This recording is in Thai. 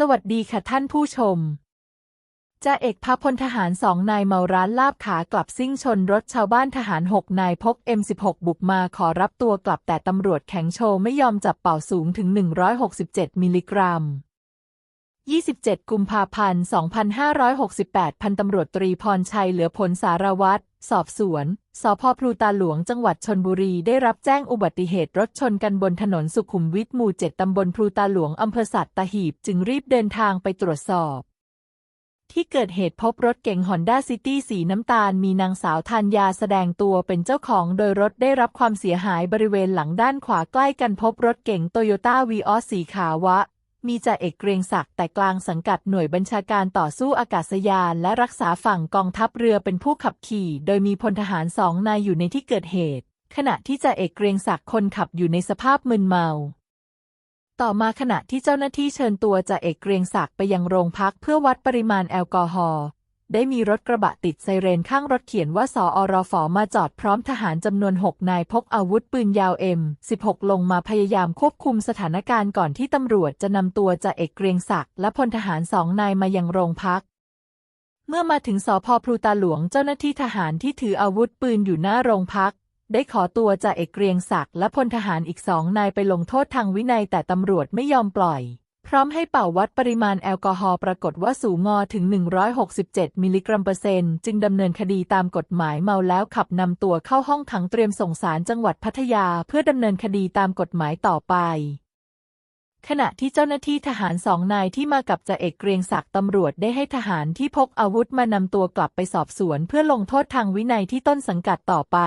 สวัสดีค่ะท่านผู้ชมจ่าเอกพาพลทหารสองนายเมาร้านลาบขากลับซิ่งชนรถชาวบ้านทหารหกนายพก M16 บุกมาขอรับตัวกลับแต่ตำรวจแข็งโชว์ไม่ยอมจับเป่าสูงถึง 167 มิลลิกรัม 27 กุมภาพันธ์ 2568 พันตำรวจตรีพรชัยเหลือผลสารวัตร สอบสวน สพพลูตาหลวงจังหวัดชนบุรีได้รับแจ้งอุบัติเหตุรถชนกันบนถนนสุขุมวิทหมู่7ตำบลพลูตาหลวงอำเภอสัตหีบจึงรีบเดินทางไปตรวจสอบ ที่เกิดเหตุพบรถเก๋งฮอนด้าซิตี้สีน้ำตาลมีนางสาวธัญญาแสดงตัวเป็นเจ้าของ โดยรถได้รับความเสียหายบริเวณหลังด้านขวาใกล้กันพบรถเก๋งโตโยต้าวีออสสีขาวะ มีจ่าเอกเกรียงศักดิ์แต่กลางสังกัดหน่วยบัญชาการต่อสู้อากาศยาน และรักษาฝั่งกองทัพเรือเป็นผู้ขับขี่ โดยมีพลทหารสองนายอยู่ในที่เกิดเหตุ ขณะที่จ่าเอกเกรียงศักดิ์คนขับอยู่ในสภาพมึนเมา ต่อมาขณะที่เจ้าหน้าที่เชิญตัวจ่าเอกเกรียงศักดิ์ไปยังโรงพักเพื่อวัดปริมาณแอลกอฮอล์ ได้มีรถกระบะติดไซเรนข้างรถเขียนว่าสออรฟมาจอดพร้อมทหารจำนวน 6 นายพกอาวุธปืนยาวเอ็ม16 ลงมาพยายามควบคุมสถานการณ์ก่อนที่ตำรวจจะนำตัวจ่าเอกเกรียงศักดิ์และพลทหารสองนายมายังโรงพัก เมื่อมาถึงสพพลูตาหลวงเจ้าหน้าที่ทหารที่ถืออาวุธปืนอยู่หน้าโรงพัก ได้ขอตัวจ่าเอกเกรียงศักดิ์และพลทหารอีกสองนายไปลงโทษทางวินัยแต่ตำรวจไม่ยอมปล่อย พร้อมให้เป่าวัดปริมาณแอลกอฮอล์ปรากฏว่าสูงงอถึง 167 มิลลิกรัมเปอร์เซ็นต์จึงดำเนินคดีตามกฎหมายเมาแล้วขับนำตัวเข้าห้องขังเตรียมส่งสารจังหวัดพัทยาเพื่อดำเนินคดีตามกฎหมายต่อไป ขณะที่เจ้าหน้าที่ทหารสองนายที่มากับจ่าเอกเกรียงศักดิ์ตำรวจได้ให้ทหารที่พกอาวุธมานำตัวกลับไปสอบสวน เพื่อลงโทษทางวินัยที่ต้นสังกัดต่อไป